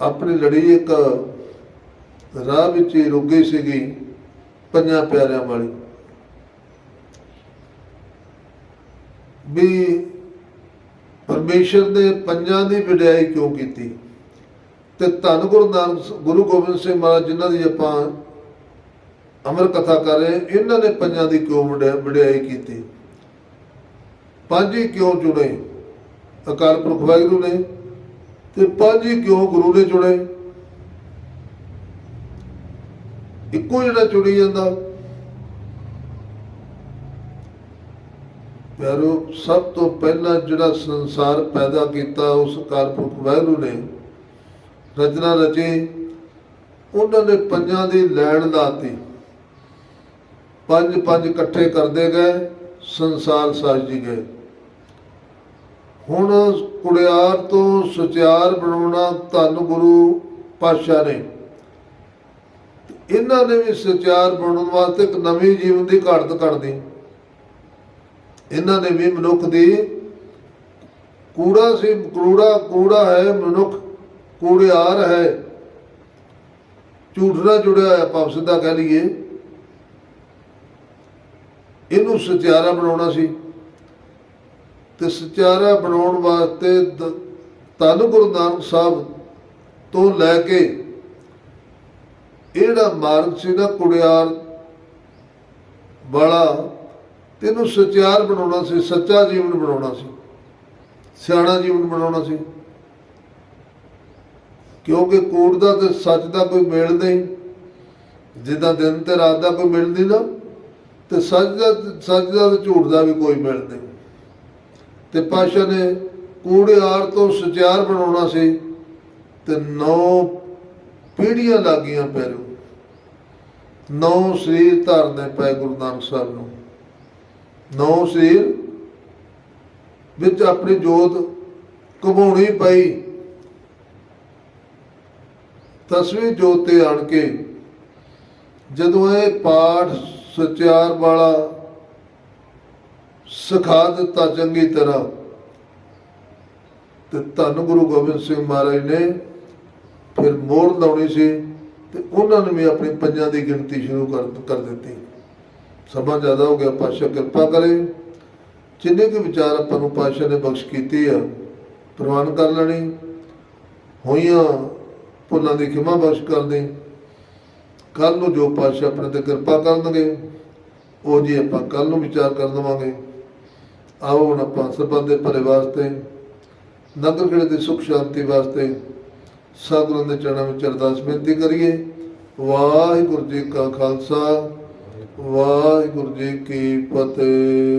ਆਪਣੀ ਲੜੀ ਇੱਕ ਰਾਹ ਵਿੱਚ ਹੀ ਰੁਕ ਗਈ ਸੀਗੀ ਪੰਜਾਂ ਪਿਆਰਿਆਂ ਵਾਲੀ। ਵੀ ਪਰਮੇਸ਼ਰ ਨੇ ਪੰਜਾਂ ਦੀ ਵਿਡਿਆਈ ਕਿਉਂ ਕੀਤੀ? ਤੇ ਧੰਨ ਗੁਰੂ ਨਾਨਕ ਗੁਰੂ ਗੋਬਿੰਦ ਸਿੰਘ ਮਹਾਰਾਜ ਜਿਨ੍ਹਾਂ ਦੀ ਆਪਾਂ ਅਮਰ ਕਥਾ ਕਰ ਰਹੇ ਇਹਨਾਂ ਨੇ ਪੰਜਾਂ ਦੀ ਕਿਉਂ ਵਿਡਿਆ- ਵਿਡਿਆਈ ਕੀਤੀ? ਪੰਜ ਹੀ ਕਿਉਂ ਚੁਣੇ? ਅਕਾਲ ਪੁਰਖ ਵਾਹਿਗੁਰੂ ਨੇ ਤੇ ਪੰਜ ਹੀ ਕਿਉਂ ਗੁਰੂ ਨੇ ਚੁਣੇ? ਇੱਕੋ ਜਿਹੜਾ ਚੁਣੀ ਜਾਂਦਾ। ਪਿਆਰੋ, ਸਭ ਤੋਂ ਪਹਿਲਾਂ ਜਿਹੜਾ ਸੰਸਾਰ ਪੈਦਾ ਕੀਤਾ ਉਸ ਕਾਲਪੁਰਖ ਵਾਹਿਗੁਰੂ ਨੇ, ਰਚਨਾ ਰਚੇ, ਉਹਨਾਂ ਨੇ ਪੰਜਾਂ ਦੀ ਲੈਣ ਲਾਤੀ। ਪੰਜ ਪੰਜ ਇਕੱਠੇ ਕਰਦੇ ਗਏ, ਸੰਸਾਰ ਸਾਜੀ ਗਏ। ਹੁਣ ਕੁੜਿਆਰ ਤੋਂ ਸੁਚਿਆਰ ਬਣਾਉਣਾ ਧੰਨ ਗੁਰੂ ਪਾਤਸ਼ਾਹ ਨੇ। ਇਹਨਾਂ ਨੇ ਵੀ ਸੁਚਿਆਰ ਬਣਾਉਣ ਵਾਸਤੇ ਇੱਕ ਨਵੀਂ ਜੀਵਨ ਦੀ ਘਾਟ ਕੱਢਦੀ ਇਹਨਾਂ ਨੇ ਵੀ ਮਨੁੱਖ ਦੀ ਕੂੜਾ ਸੀ ਕੂੜਾ ਕੂੜਾ ਹੈ, ਮਨੁੱਖ ਕੂੜਿਆਰ ਹੈ। ਝੂਠ ਨਾਲ ਜੁੜਿਆ ਹੋਇਆ ਆਪਾਂ ਸਿੱਧਾ ਕਹਿ ਲਈਏ। ਇਹਨੂੰ ਸਚਿਆਰਾ ਬਣਾਉਣਾ ਸੀ। ਤੇ ਸਚਿਆਰਾ ਬਣਾਉਣ ਵਾਸਤੇ ਦ- ਧੰਨ ਗੁਰੂ ਨਾਨਕ ਸਾਹਿਬ ਤੋਂ ਲੈ ਕੇ ਇਹ ਜਿਹੜਾ ਮਾਰਗ ਸੀ ਨਾ ਕੁੜਿਆਰ ਵਾਲਾ ਤੈਨੂੰ ਸਚਿਆਰ ਬਣਾਉਣਾ ਸੀ, ਸੱਚਾ ਜੀਵਨ ਬਣਾਉਣਾ ਸੀ, ਸਿਆਣਾ ਜੀਵਨ ਬਣਾਉਣਾ ਸੀ। ਕਿਉਂਕਿ ਕੂੜ ਦਾ ਤੇ ਸੱਚ ਦਾ ਕੋਈ ਮੇਲ ਨਹੀਂ, ਜਿੱਦਾਂ ਦਿਨ ਤੇ ਰਾਤ ਦਾ ਕੋਈ ਮੇਲ ਨਹੀਂ ਨਾ, ਤੇ ਸੱਚ ਦਾ ਸੱਚ ਦਾ ਤੇ ਝੂਠ ਦਾ ਵੀ ਕੋਈ ਮੇਲ ਨਹੀਂ। ਤੇ ਪਾਸ਼ਾ ਨੇ ਕੂੜਿਆਰ ਤੋਂ ਸਚਿਆਰ ਬਣਾਉਣਾ ਸੀ ਤੇ ਨੌ ਪੀੜੀਆਂ ਲੱਗੀਆਂ ਪੈਰੋਂ ਨੌ ਸਰੀਰ ਧਰਨੇ ਪਏ ਗੁਰੂ ਨਾਨਕ ਸਾਹਿਬ ਨੂੰ। ਨੌ ਸਰੀਰ ਵਿੱਚ ਆਪਣੀ ਜੋਤ ਘਮਾਉਣੀ ਪਈ। ਤਸਵੀਰ ਜੋਤ ਤੇ ਆਣ ਕੇ ਜਦੋਂ ਇਹ ਪਾਠ ਸਚਿਆਰ ਵਾਲਾ ਸਿਖਾ ਦਿੱਤਾ ਚੰਗੀ ਤਰ੍ਹਾਂ। ਤੇ ਧੰਨ ਗੁਰੂ ਗੋਬਿੰਦ ਸਿੰਘ ਮਹਾਰਾਜ ਨੇ ਫਿਰ ਮੋਹਰ ਲਾਉਣੀ ਸੀ ਤੇ ਉਹਨਾਂ ਨੇ ਵੀ ਆਪਣੀ ਪੰਜਾਂ ਦੀ ਗਿਣਤੀ ਸ਼ੁਰੂ ਕਰ ਕਰ ਦਿੱਤੀ। ਸਮਾਂ ਜ਼ਿਆਦਾ ਹੋ ਗਿਆ, ਪਾਤਸ਼ਾਹ ਕਿਰਪਾ ਕਰੇ। ਜਿੰਨੇ ਕੁ ਵਿਚਾਰ ਆਪਾਂ ਨੂੰ ਪਾਤਸ਼ਾਹ ਨੇ ਬਖਸ਼ ਕੀਤੀ ਆ, ਪ੍ਰਵਾਨ ਕਰ ਲੈਣੀ। ਹੋਈਆਂ ਭੁੱਲਾਂ ਦੀ ਖਿਮਾ ਬਖਸ਼ ਕਰ ਦੇ ਕੱਲ ਨੂੰ ਜੋ ਪਾਤਸ਼ਾਹ ਆਪਣੇ ਤੇ ਕਿਰਪਾ ਕਰਨਗੇ, ਉਹ ਜੀ ਆਪਾਂ ਕੱਲ ਨੂੰ ਵਿਚਾਰ ਕਰ ਲਵਾਂਗੇ ਆਓ ਹੁਣ ਆਪਾਂ ਸਰਬੱਤ ਦੇ ਭਲੇ ਵਾਸਤੇ ਨਗਰ ਖੇੜੇ ਦੀ ਸੁਖ ਸ਼ਾਂਤੀ ਵਾਸਤੇ ਸਤਿਗੁਰਾਂ ਦੇ ਚਰਨਾਂ ਵਿੱਚ ਅਰਦਾਸ ਬੇਨਤੀ ਕਰੀਏ। ਵਾਹਿਗੁਰੂ ਜੀ ਕਾ ਖਾਲਸਾ, ਵਾਹਿਗੁਰੂ ਜੀ ਕੀ ਫਤਿਹ।